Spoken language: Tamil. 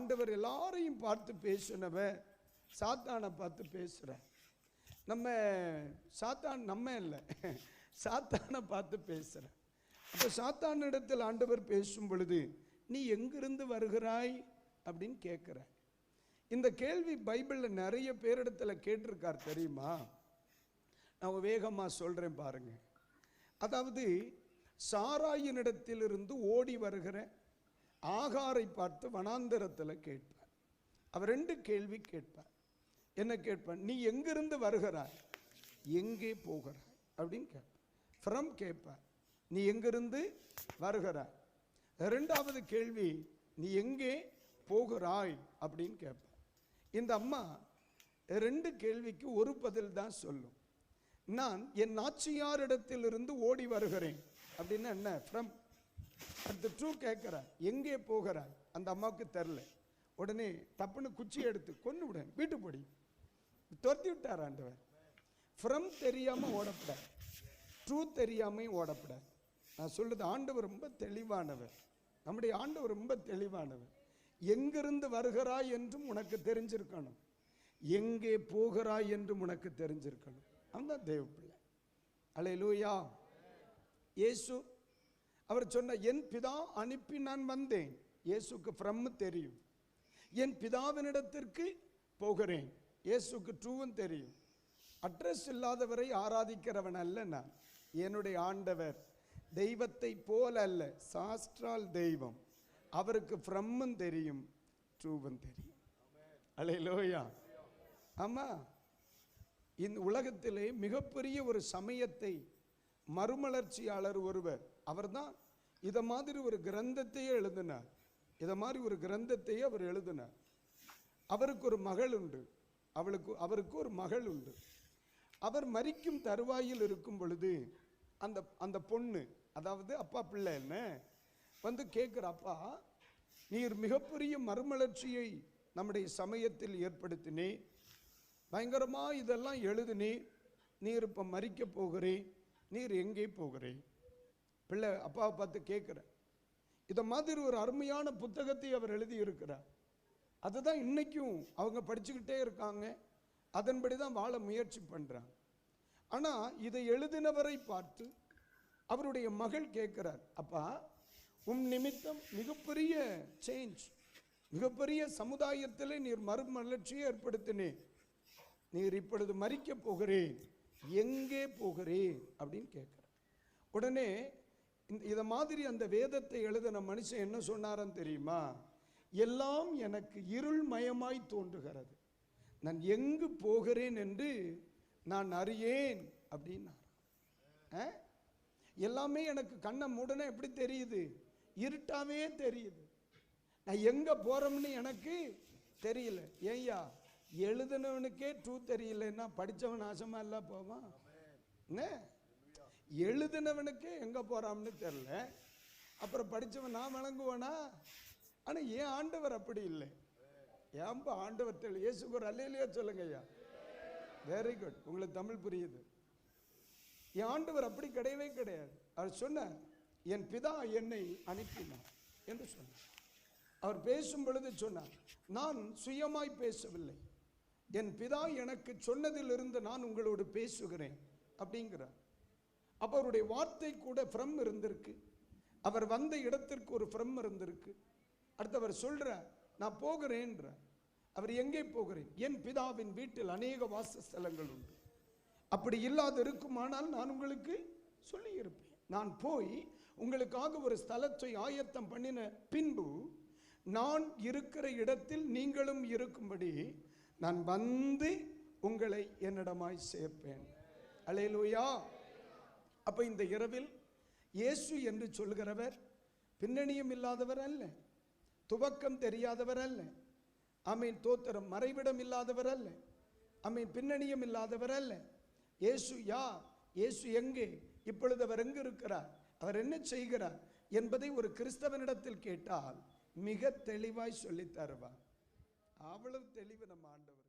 ஆண்டவர் எல்லாரையும் பார்த்து பேசினவன் சாத்தானை பார்த்து பேசுகிற நம்ம சாத்தான் நம்ம இல்லை சாத்தானை பார்த்து பேசுகிறேன் அப்போ சாத்தானிடத்தில் ஆண்டவர் பேசும் பொழுது நீ எங்கிருந்து வருகிறாய்? அப்படின்னு கேட்குற இந்த கேள்வி பைபிளில் நிறைய பேரிடத்துல கேட்டிருக்கார் தெரியுமா? நான் வேகமாக சொல்கிறேன் பாருங்க. அதாவது சாராயினிடத்திலிருந்து ஓடி வருகிற ஆகாரை பார்த்து வனாந்தரத்தில் கேட்பார். அவர் ரெண்டு கேள்வி கேட்பார். என்ன கேட்பார்? நீ எங்கிருந்து வருகிறாய்? எங்கே போகிறாய்? அப்படின்னு கேட்பார். ஃப்ரம் கேட்பார். நீ எங்கிருந்து வருகிறாய்? ரெண்டாவது கேள்வி நீ எங்கே போகிறாய்? அப்படின்னு கேட்பார். இந்த அம்மா ரெண்டு கேள்விக்கு ஒரு பதில் தான் சொல்லும். நான் என் நாச்சியாரிடத்திலிருந்து ஓடி வருகிறேன். அப்படின்னு என்ன? ஃப்ரம் அடுத்து ட்ரூ கேட்குற எங்கே போகிறாய்? அந்த அம்மாவுக்கு தெரில. உடனே தப்புன்னு குச்சி எடுத்து கொண்டு விட. வீட்டு போடி. துரத்தி விட்டார் ஆண்டவர்? ஃப்ரம் தெரியாமல் ஓடப்படாது ட்ரூ தெரியாமையும் ஓடப்படாது நான் சொல்லுது ஆண்டவர் ரொம்ப தெளிவானவர். நம்முடைய ஆண்டவர் ரொம்ப தெளிவானவர். எங்கிருந்து வருகிறாய் என்றும் உனக்கு தெரிஞ்சிருக்கணும். எங்கே போகிறாய் என்றும் உனக்கு தெரிஞ்சிருக்கணும். அந்த தேவ பிள்ளை அலை லூயா இயேசு அவர் சொன்ன என் பிதா அனுப்பி நான் வந்தேன். இயேசுக்கு ஃப்ரம் தெரியும். என் பிதாவினிடத்திற்கு போகிறேன். இயேசுக்கு ட்ரூவும் தெரியும். அட்ரஸ் இல்லாதவரை ஆராதிக்கிறவன் அல்ல நான். என்னுடைய ஆண்டவர் தெய்வத்தை போல அல்ல. சாஸ்ட்ரால் தெய்வம். அவருக்கு ஃப்ரம்மும் தெரியும் ட்ரூவும் தெரியும். அலே லோயா ஆமாம் இந்த உலகத்திலே மிகப்பெரிய ஒரு சமயத்தை மறுமலர்ச்சியாளர் ஒருவர். அவர்தான் இதை மாதிரி ஒரு கிரந்தத்தையே எழுதினார். இதை மாதிரி ஒரு கிரந்தத்தையே அவர் எழுதினார். அவருக்கு ஒரு மகள் உண்டு. அவளுக்கு அவருக்கு ஒரு மகள் உண்டு. அவர் மறிக்கும் தருவாயில் இருக்கும் பொழுது அந்த அந்த பொண்ணு அதாவது அப்பா பிள்ளை என்ன? வந்து கேட்குற அப்பா நீர் மிகப்பெரிய மறுமலர்ச்சியை நம்முடைய சமயத்தில் ஏற்படுத்தினே பயங்கரமாக இதெல்லாம் எழுதினே நீர் இப்போ மறிக்க போகிறேன் நீர் எங்கே போகிறேன்? பிள்ளை அப்பாவை பார்த்து கேட்குற இதை மாதிரி ஒரு அருமையான புத்தகத்தை அவர் எழுதியிருக்கிறார். அதுதான் இன்றைக்கும் அவங்க படிச்சுக்கிட்டே இருக்காங்க. அதன்படி தான் வாழ முயற்சி பண்ணுறாங்க ஆனால் இதை எழுதினவரை பார்த்து அவருடைய மகள் கேட்குறார் அப்பா உம் நிமித்தம் மிகப்பெரிய சேஞ்ச் மிகப்பெரிய சமுதாயத்தில் நீர் மறுமலர்ச்சியை ஏற்படுத்தினேன் நீர் இப்பொழுது மறிக்கப் போகிறேன். எங்கே போகிறேன் அப்படின்னு கேட்குறார். உடனே இந்த இதை மாதிரி அந்த வேதத்தை எழுதின மனுஷன் என்ன சொன்னாரன்னு தெரியுமா? எல்லாம் எனக்கு இருள் மயமாய் தோன்றுகிறது. நான் எங்கு போகிறேன் என்று நான் அறியேன் அப்படின்னார் ஆ? எல்லாமே எனக்கு கண்ணை மூடனே எப்படி தெரியுது? இருட்டாவே தெரியுது. நான் எங்கே போகிறோம்னு எனக்கு தெரியல. ஏய்யா எழுதினவனுக்கே ட்ரூத் தெரியலன்னா படித்தவன் நாசமாக இல்லை போவான் என்ன? எழுதினவனுக்கே எங்கே போகிறான்னு தெரில அப்புறம் படித்தவன் நான் வழங்குவானா ஆனால் ஏன் ஆண்டவர் அப்படி இல்லை? ஏன்பா ஆண்டவர் தெரியல? இயேசுக்கு ஒரு அல்லையிலேயே சொல்லுங்க ஐயா. வெரி குட் உங்களுக்கு தமிழ் புரியுது. என் ஆண்டவர் அப்படி கிடையவே கிடையாது. அவர் சொன்னார் என் பிதா என்னை அனுப்பினார் என்று சொன்னார். அவர் பேசும் பொழுது சொன்னார் நான் சுயமாய் பேசவில்லை. என் பிதா எனக்கு சொன்னதிலிருந்து நான் உங்களோடு பேசுகிறேன் அப்படிங்கிறார். அவருடைய வார்த்தை கூட ஃப்ரம் இருந்திருக்கு. அவர் வந்த இடத்திற்கு ஒரு ஃப்ரம் இருந்திருக்கு. அடுத்தவர் சொல்கிற நான் போகிறேன்ற அவர் எங்கே போகிறேன்? என் பிதாவின் வீட்டில் அநேக வாசஸ்தலங்கள் உண்டு. அப்படி இல்லாது இருக்குமானால் நான் உங்களுக்கு சொல்லியிருப்பேன். நான் போய் உங்களுக்காக ஒரு ஸ்தலத்தை ஆயத்தம் பண்ணின பின்பு நான் இருக்கிற இடத்தில் நீங்களும் இருக்கும்படி நான் வந்து உங்களை என்னிடமாய் சேர்ப்பேன். அலையலூயா. அப்ப இந்த இரவில் இயேசு என்று சொல்கிறவர் பின்னணியும் இல்லாதவர் அல்ல துவக்கம் தெரியாதவர் அல்ல அமீன் தோத்திரம் மறைவிடம் இல்லாதவர் அல்ல அமீன் பின்னணியும் இல்லாதவர் அல்ல. இயேசு யார் இயேசு எங்கே இப்பொழுது அவர் எங்கு இருக்கிறார் அவர் என்ன செய்கிறார் என்பதை ஒரு கிறிஸ்தவனிடத்தில் கேட்டால் மிக தெளிவாய் சொல்லித் தருவார். அவ்வளவு தெளிவு நம்ம ஆண்டவர்.